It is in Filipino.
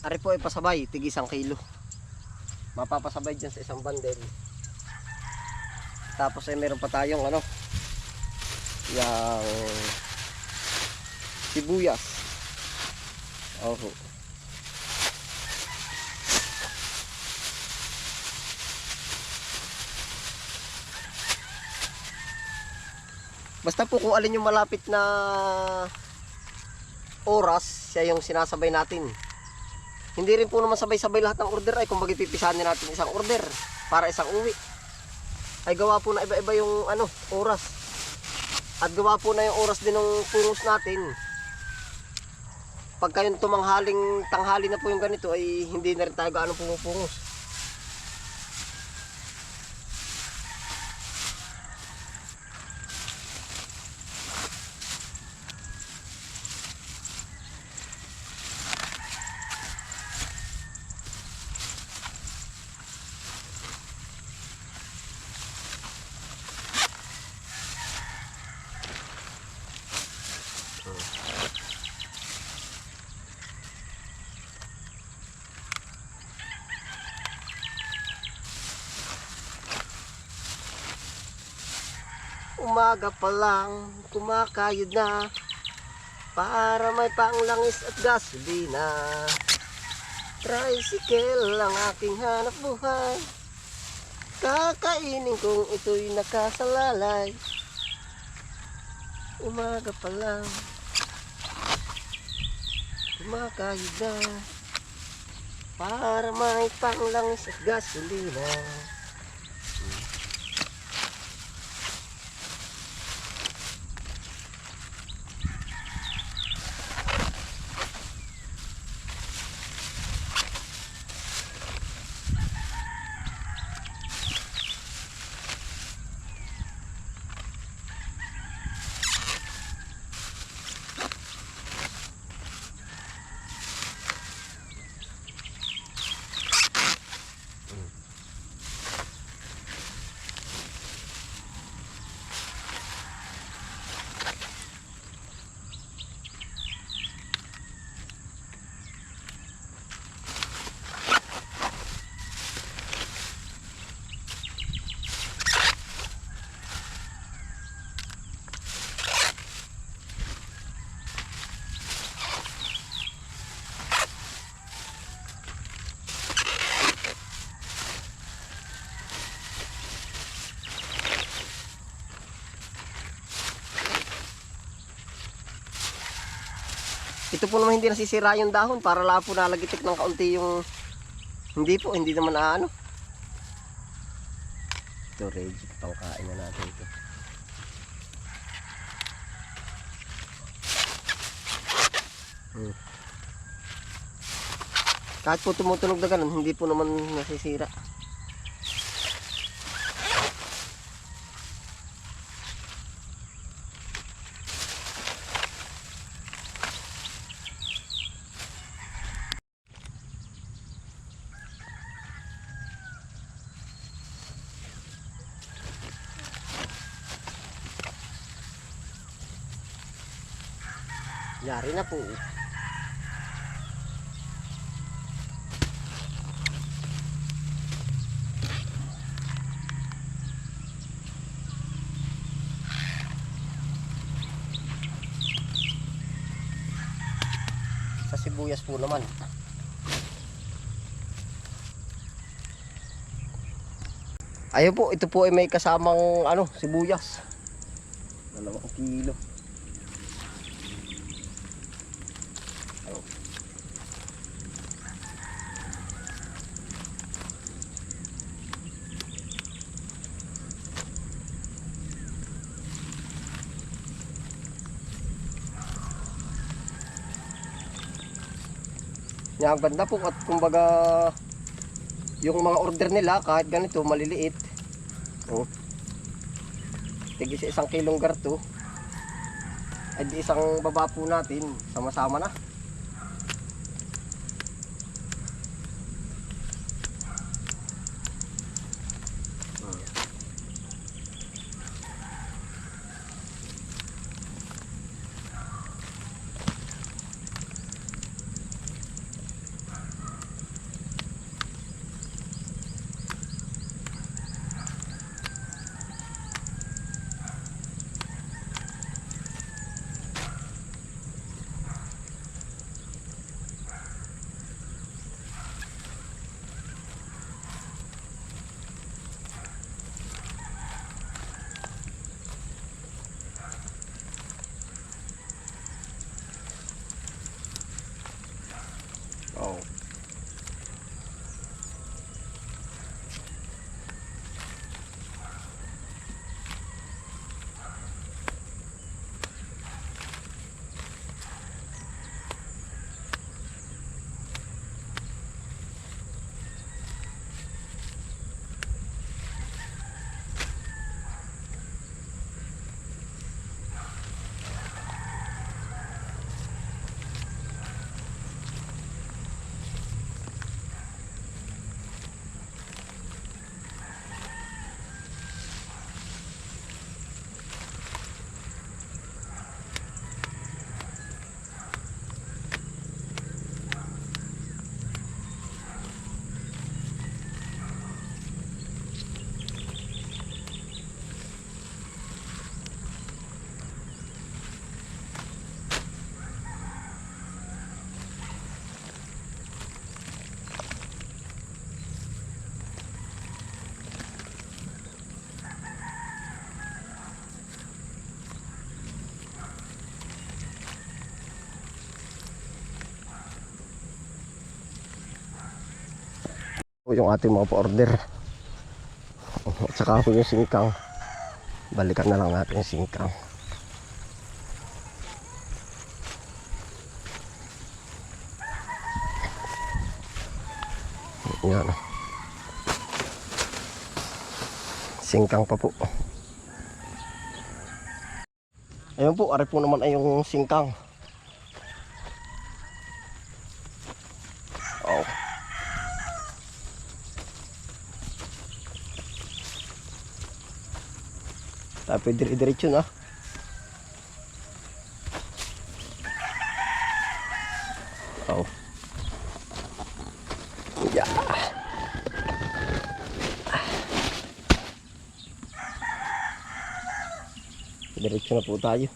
Ari po ay pasabay, tig kilo. Mapapasabay dyan sa isang bandel. Tapos ay meron pa tayong ano, yung sibuyas. Oh. Basta po kung alin yung malapit na oras, siya yung sinasabay natin. Hindi rin po naman sabay-sabay lahat ng order ay kung magipipisanin natin isang order para isang uwi. Ay gawa po na iba-iba yung ano, oras. At gawa po na yung oras din ng pungos natin. Pagka yung tumanghaling tanghali na po yung ganito ay hindi na rin tayo gaano pumupungos. Umaga pa lang, kumakayod na Para may panglangis at gasolina. Tricycle ang aking hanap buhay. Kakainin kong ito'y nakasalalay. Umaga pa lang Kumakayod na Para may panglangis at gasolina Ito po naman hindi nasisira yung dahon para lang po nalagitik ng kaunti yung hindi po, hindi naman ano. Ito ready, pangkain na natin ito. Hmm. Kahit po tumutunog na ganun, hindi po naman nasisira. Yari na po. Sa sibuyas po naman. Ayun po, ito po ay may kasamang ano, sibuyas. Dalawang kilo. Yan, ang ganda po at kumbaga yung mga order nila kahit ganito maliliit. Oh. Tig isa isang kilong garto. Di isang baba po natin sama-sama na. Yung ating mga pa-order. At saka po yung singkang. Balikan na lang natin yung singkang. Yan. Singkang pa po. Ayun po, ari po naman ay yung singkang. Oh. Tapos dire-diretso na. Oh. Yeah. Diretso na po tayo.